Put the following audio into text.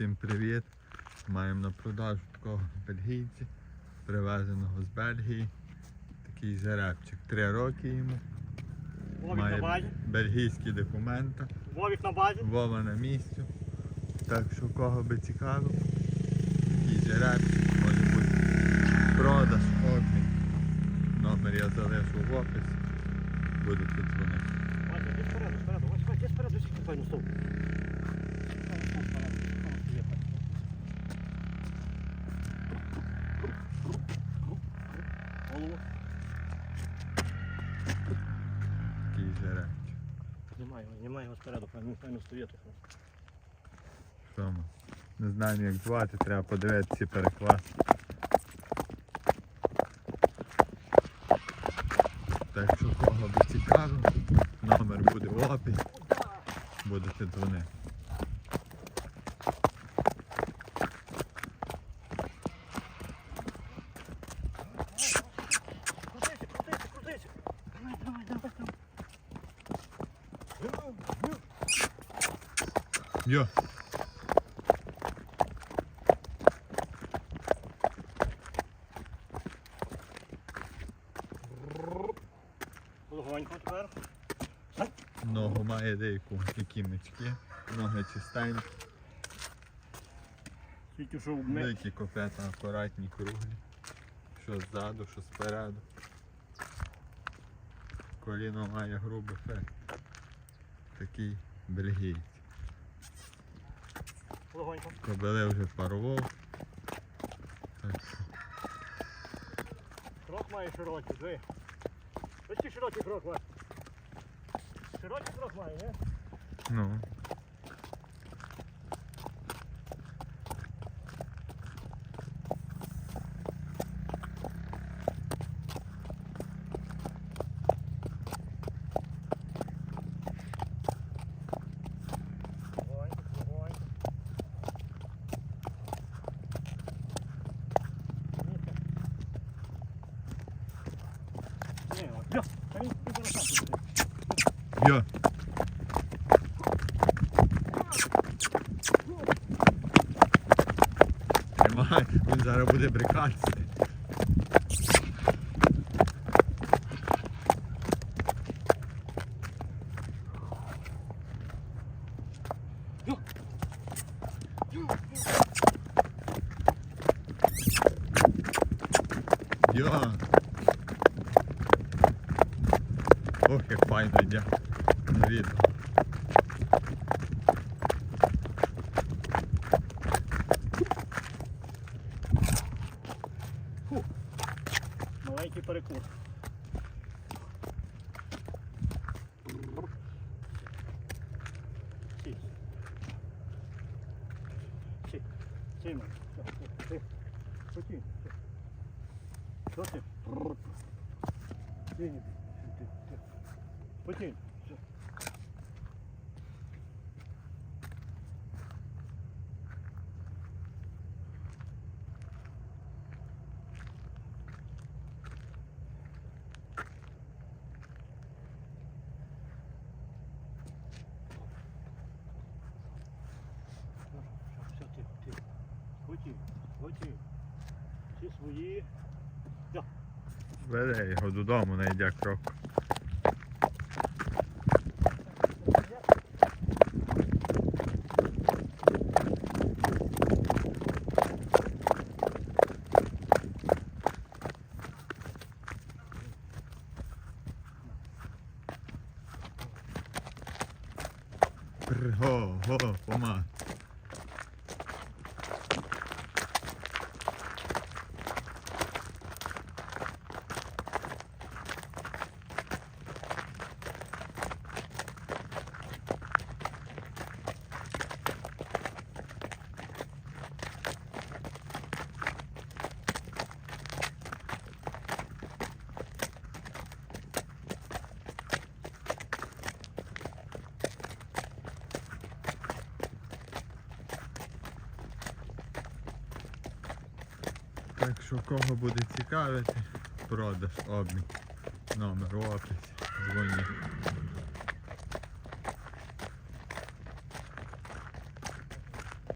Всім привіт! Маємо на продажу такого бельгійця, привезеного з Бельгії. Такий жеребчик. Три роки йому. Вовік на базі. бельгійські документи. Вовік на базі. Вова на місці. Так що кого би цікаво, такий жеребчик може бути продаж, обмін. Номер я залишу в описі. Будете дзвонити. Вася, іди спереду, спереду. Вася, Вася, іди спереду, скільки файно стов. Такий жеребчик. Знімай його, знімай його спереду, файно, файно стоїть. Що ми? Не знаємо як звати, треба подивитися переклад. Так що кого би цікаво, номер буде в описі, будете дзвонити. Крутися, Йо, Легонько тепер. ногу має деяку, які мечки, ноги чистенькі, Тільки що ми великі копета, акуратні, круглі. Що ззаду, що спереду. Коліно має грубий фект. Такий бельгійць. Легонько. Кобили вже парував. Крок має широкий, диви. Почти широкий крок, має. Широкий крок має, не? Ну, Легонько, легонько. Ні, от, йо. Тримай, він зараз буде брикатися. Йо. Ох, як файно йде. На відео. Маленький перекур. Сі. Сі. Сі, мам. Ти. Потім. Потім. Всі свої. Веде його додому, не йде крок. 어, 어, 허허 고만 Так що кого буде цікавити, продаж обмін. Номер в описі. Дзвоніть.